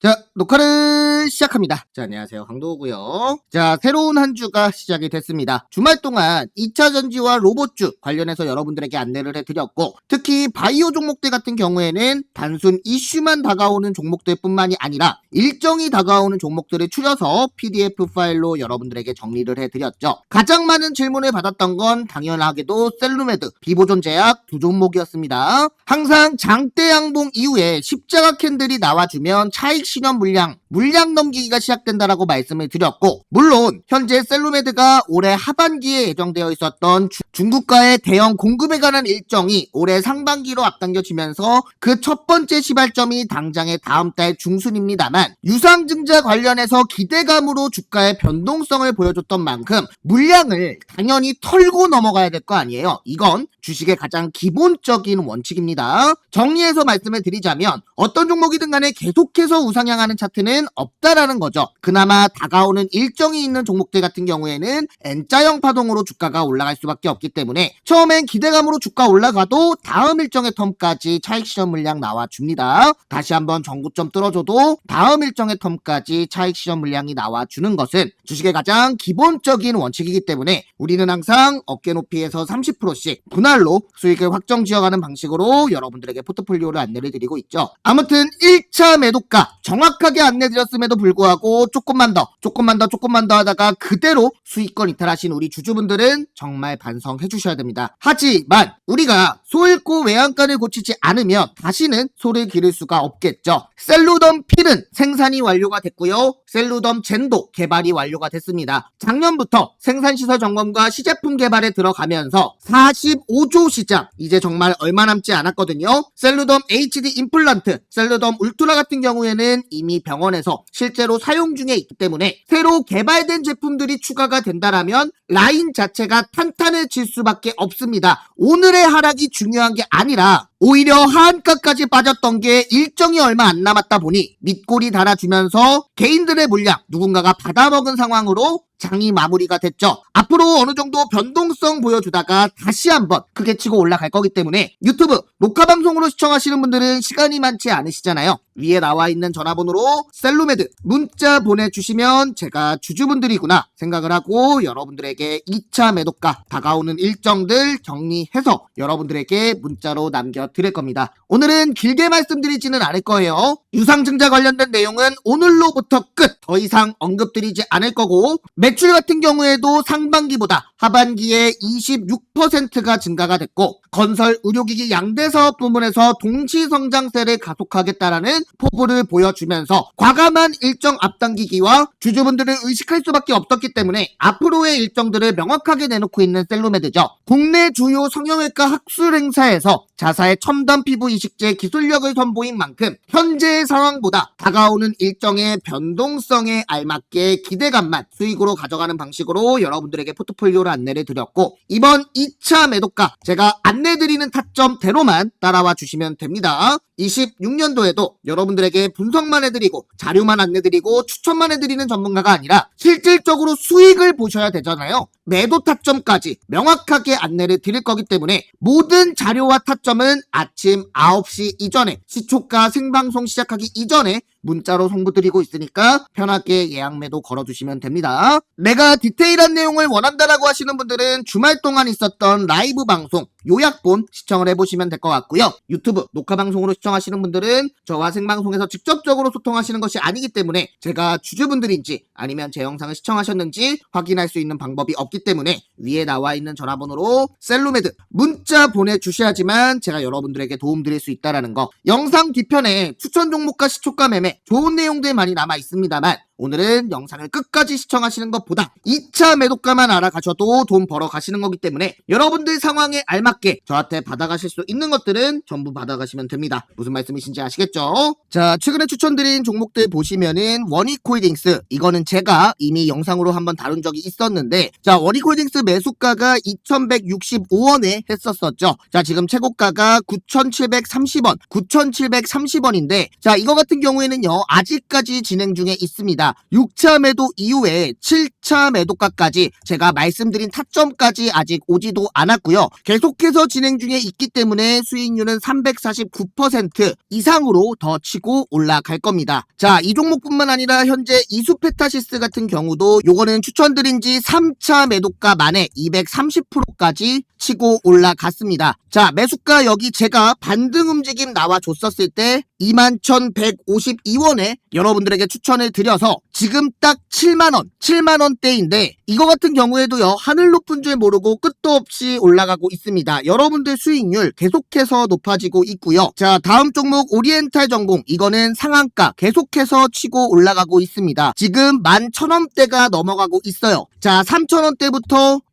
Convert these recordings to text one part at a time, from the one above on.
자, 녹화를 시작합니다. 자, 안녕하세요. 황도우고요. 자, 새로운 한 주가 시작이 됐습니다. 주말 동안 2차 전지와 로봇주 관련해서 여러분들에게 안내를 해드렸고, 특히 바이오 종목들 같은 경우에는 단순 이슈만 다가오는 종목들 뿐만이 아니라 일정이 다가오는 종목들을 추려서 PDF 파일로 여러분들에게 정리를 해드렸죠. 가장 많은 질문을 받았던 건 당연하게도 셀루메드, 비보존 제약 두 종목이었습니다. 항상 장대 양봉 이후에 십자가 캔들이 나와주면 차익 실현 물 량, 물량 넘기기가 시작된다라고 말씀을 드렸고, 물론 현재 셀루메드가 올해 하반기에 예정되어 있었던 주- 중국과의 대형 공급에 관한 일정이 올해 상반기로 앞당겨지면서 그 첫 번째 시발점이 당장의 다음 달 중순입니다만 유상증자 관련해서 기대감으로 주가의 변동성을 보여줬던 만큼 물량을 당연히 털고 넘어가야 될 거 아니에요. 이건 주식의 가장 기본적인 원칙입니다. 정리해서 말씀을 드리자면 어떤 종목이든 간에 계속해서 우상향하는 차트는 없다라는 거죠. 그나마 다가오는 일정이 있는 종목들 같은 경우에는 N자형 파동으로 주가가 올라갈 수밖에 없기 때문에 처음엔 기대감으로 주가 올라가도 다음 일정의 텀까지 차익 실현 물량 나와줍니다. 다시 한번 전고점 뚫어줘도 다음 일정의 텀까지 차익 실현 물량이 나와주는 것은 주식의 가장 기본적인 원칙이기 때문에 우리는 항상 어깨 높이에서 30%씩 분할로 수익을 확정 지어가는 방식으로 여러분들에게 포트폴리오를 안내를 드리고 있죠. 아무튼 1차 매도가 정확 하게 안내드렸음에도 불구하고 조금만 더, 조금만 더, 조금만 더 하다가 그대로 수익권 이탈하신 우리 주주분들은 정말 반성해 주셔야 됩니다. 하지만 우리가 소 잃고 외양간을 고치지 않으면 다시는 소를 기를 수가 없겠죠. 셀루덤 필은 생산이 완료가 됐고요. 셀루덤 젠도 개발이 완료가 됐습니다. 작년부터 생산시설 점검과 시제품 개발에 들어가면서 45조 시장 이제 정말 얼마 남지 않았거든요. 셀루덤 HD 임플란트, 셀루덤 울트라 같은 경우에는 이미 병원에서 실제로 사용 중에 있기 때문에 새로 개발된 제품들이 추가가 된다라면 라인 자체가 탄탄해질 수밖에 없습니다. 오늘의 하락이 중요한 게 아니라 오히려 하한가까지 빠졌던 게 일정이 얼마 안 남았다 보니 밑골이 달아주면서 개인들의 물량 누군가가 받아먹은 상황으로 장이 마무리가 됐죠. 앞으로 어느 정도 변동성 보여주다가 다시 한번 크게 치고 올라갈 거기 때문에 유튜브 녹화 방송으로 시청하시는 분들은 시간이 많지 않으시잖아요. 위에 나와 있는 전화번호로 셀루메드 문자 보내주시면 제가 주주분들이구나 생각을 하고 여러분들에게 2차 매도가 다가오는 일정들 정리해서 여러분들에게 문자로 남겨 드릴 겁니다. 오늘은 길게 말씀드리지는 않을 거예요. 유상증자 관련된 내용은 오늘로부터 끝! 더 이상 언급드리지 않을 거고 매출 같은 경우에도 상반기보다 하반기에 26%가 증가가 됐고 건설 의료기기 양대 사업 부문에서 동시 성장세를 가속하겠다라는 포부를 보여주면서 과감한 일정 앞당기기와 주주분들을 의식할 수밖에 없었기 때문에 앞으로의 일정들을 명확하게 내놓고 있는 셀로메드죠. 국내 주요 성형외과 학술 행사에서 자사의 첨단 피부 이식제 기술력을 선보인 만큼 현재의 상황보다 다가오는 일정의 변동성에 알맞게 기대감만 수익으로 가져가는 방식으로 여러분들에게 포트폴리오를 안내를 드렸고 이번 2차 매도가 제가 안내드리는 타점대로만 따라와 주시면 됩니다. 26년도에도 여러분들에게 분석만 해드리고 자료만 안내드리고 추천만 해드리는 전문가가 아니라 실질적으로 수익을 보셔야 되잖아요. 매도 타점까지 명확하게 안내를 드릴 거기 때문에 모든 자료와 타점 은 아침 9시 이전에 시초가 생방송 시작하기 이전에 문자로 송부드리고 있으니까 편하게 예약 매도 걸어주시면 됩니다. 내가 디테일한 내용을 원한다라고 하시는 분들은 주말 동안 있었던 라이브 방송 요약본 시청을 해보시면 될 것 같고요. 유튜브 녹화 방송으로 시청하시는 분들은 저와 생방송에서 직접적으로 소통하시는 것이 아니기 때문에 제가 주주분들인지 아니면 제 영상을 시청하셨는지 확인할 수 있는 방법이 없기 때문에 위에 나와 있는 전화번호로 셀루메드 문자 보내주셔야지만 제가 여러분들에게 도움드릴 수 있다라는 거. 영상 뒤편에 추천 종목과 시초가 매매 좋은 내용들 많이 남아 있습니다만 오늘은 영상을 끝까지 시청하시는 것보다 2차 매도가만 알아가셔도 돈 벌어 가시는 거기 때문에 여러분들 상황에 알맞게 저한테 받아가실 수 있는 것들은 전부 받아가시면 됩니다. 무슨 말씀이신지 아시겠죠? 자, 최근에 추천드린 종목들 보시면은 원익홀딩스 이거는 제가 이미 영상으로 한번 다룬 적이 있었는데 자, 원익홀딩스 매수가가 2165원에 했었었죠. 자, 지금 최고가가 9730원, 9730원인데 자, 이거 같은 경우에는요. 아직까지 진행 중에 있습니다. 있습니다. 6차 매도 이후에 7차 매도가까지 제가 말씀드린 타점까지 아직 오지도 않았고요. 계속해서 진행 중에 있기 때문에 수익률은 349% 이상으로 더 치고 올라갈 겁니다. 자, 이 종목뿐만 아니라 현재 이수페타시스 같은 경우도 요거는 추천드린 지 3차 매도가 만에 230%까지 치고 올라갔습니다. 자, 매수가 여기 제가 반등 움직임 나와 줬었을 때 21,152원에 여러분들에게 추천을 드려서 지금 딱 7만원, 7만원대인데 이거 같은 경우에도요, 하늘 높은 줄 모르고 끝도 없이 올라가고 있습니다. 여러분들 수익률 계속해서 높아지고 있고요. 자, 다음 종목 오리엔탈 전공. 이거는 상한가 계속해서 치고 올라가고 있습니다. 지금 11,000원대가 넘어가고 있어요. 자, 3,000원대부터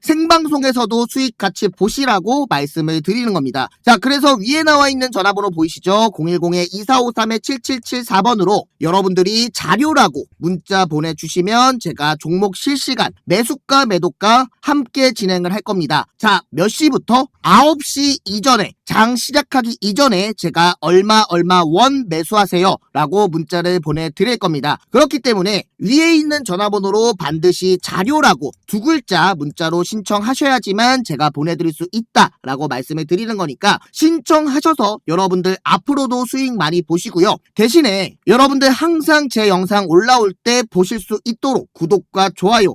생방송에서도 수익 같이 보시라고 말씀을 드리는 겁니다. 자, 그래서 위에 나와 있는 전화번호 보이시죠? 010-2453-7774번으로 여러분들이 자료라고 문자 보내주시면 제가 종목 실시간 매수가 매도가 함께 진행을 할 겁니다. 자, 몇 시부터? 9시 이전에 장 시작하기 이전에 제가 얼마 얼마 원 매수하세요 라고 문자를 보내드릴 겁니다. 그렇기 때문에 위에 있는 전화번호로 반드시 자료라고 두 글자 문자로 신청하셔야지만 제가 보내드릴 수 있다 라고 말씀을 드리는 거니까 신청하셔서 여러분들 앞으로도 수익 많이 보시고요. 대신에 여러분들 항상 제 영상 올라올 때 보실 수 있도록 구독과 좋아요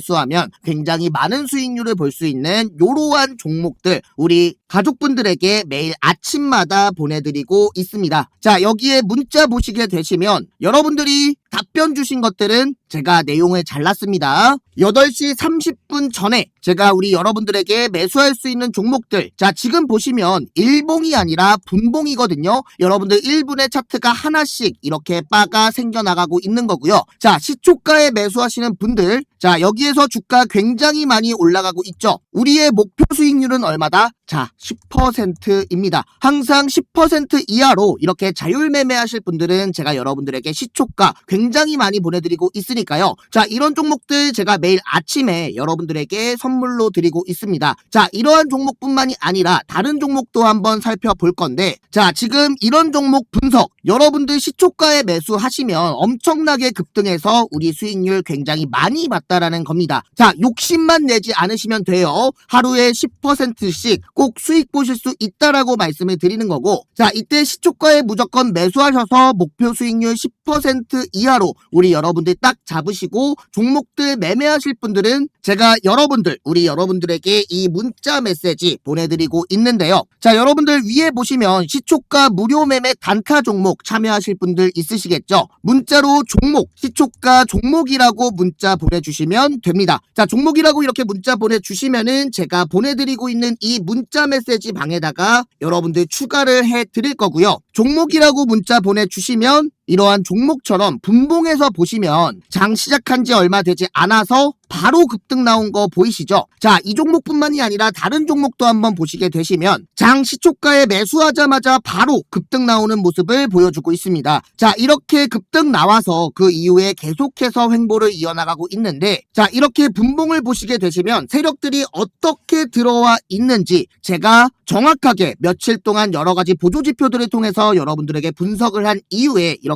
수하면 굉장히 많은 수익률을 볼 수 있는 이러한 종목들 우리 가족분들에게 매일 아침마다 보내드리고 있습니다. 자, 여기에 문자 보시게 되시면 여러분들이 답변 주신 것들은 제가 내용을 잘랐습니다. 8시 30분 전에 제가 우리 여러분들에게 매수할 수 있는 종목들. 자, 지금 보시면 일봉이 아니라 분봉이거든요. 여러분들 1분의 차트가 하나씩 이렇게 바가 생겨나가고 있는 거고요. 자, 시초가에 매수하시는 분들. 자, 여기에서 주가 굉장히 많이 올라가고 있죠. 우리의 목표 수익률은 얼마다? 자, 10%입니다. 항상 10% 이하로 이렇게 자율 매매하실 분들은 제가 여러분들에게 시초가 굉장히 많이 보내드리고 있으니까요. 자, 이런 종목들 제가 매일 아침에 여러분들에게 선물로 드리고 있습니다. 자, 이러한 종목뿐만이 아니라 다른 종목도 한번 살펴볼 건데, 자, 지금 이런 종목 분석, 여러분들 시초가에 매수하시면 엄청나게 급등해서 우리 수익률 굉장히 많이 봤다라는 겁니다. 자, 욕심만 내지 않으시면 돼요. 하루에 10%씩 꼭 수익 보실 수 있다라고 말씀을 드리는 거고, 자, 이때 시초가에 무조건 매수하셔서 목표 수익률 10% 이하로 우리 여러분들 딱 잡으시고 종목들 매매하실 분들은 제가 여러분들, 우리 여러분들에게 이 문자 메시지 보내드리고 있는데요. 자, 여러분들 위에 보시면 시초가 무료 매매 단타 종목 참여하실 분들 있으시겠죠? 문자로 종목, 시초가 종목이라고 문자 보내주시면 됩니다. 자, 종목이라고 이렇게 문자 보내주시면은 제가 보내드리고 있는 이 문자 메시지 방에다가 여러분들 추가를 해 드릴 거고요. 종목이라고 문자 보내주시면 이러한 종목처럼 분봉에서 보시면 장 시작한 지 얼마 되지 않아서 바로 급등 나온 거 보이시죠? 자, 이 종목뿐만이 아니라 다른 종목도 한번 보시게 되시면 장 시초가에 매수하자마자 바로 급등 나오는 모습을 보여주고 있습니다. 자, 이렇게 급등 나와서 그 이후에 계속해서 횡보를 이어나가고 있는데 자, 이렇게 분봉을 보시게 되시면 세력들이 어떻게 들어와 있는지 제가 정확하게 며칠 동안 여러 가지 보조 지표들을 통해서 여러분들에게 분석을 한 이후에 이렇게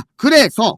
그래서